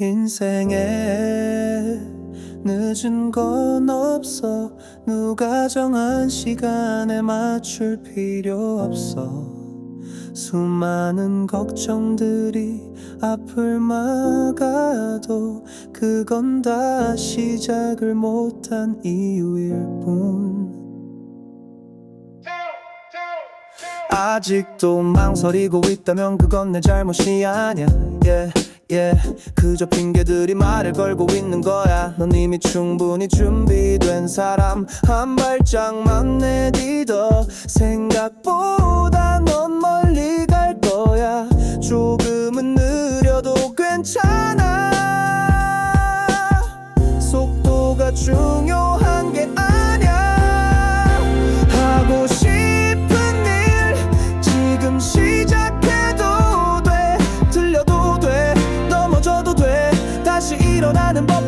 인생에 늦은 건 없어. 누가 정한 시간에 맞출 필요 없어. 수많은 걱정들이 앞을 막아도 그건 다 시작을 못한 이유일 뿐. 아직도 망설이고 있다면 그건 내 잘못이 아니야. Yeah, yeah. 그저 핑계들이 말을 걸고 있는 거야. 넌 이미 충분히 준비된 사람. 한 발짝만 내디뎌. 생각보다 넌 멀리 갈 거야. 조금은 느려도 괜찮아. 속도가 중 일어나는 법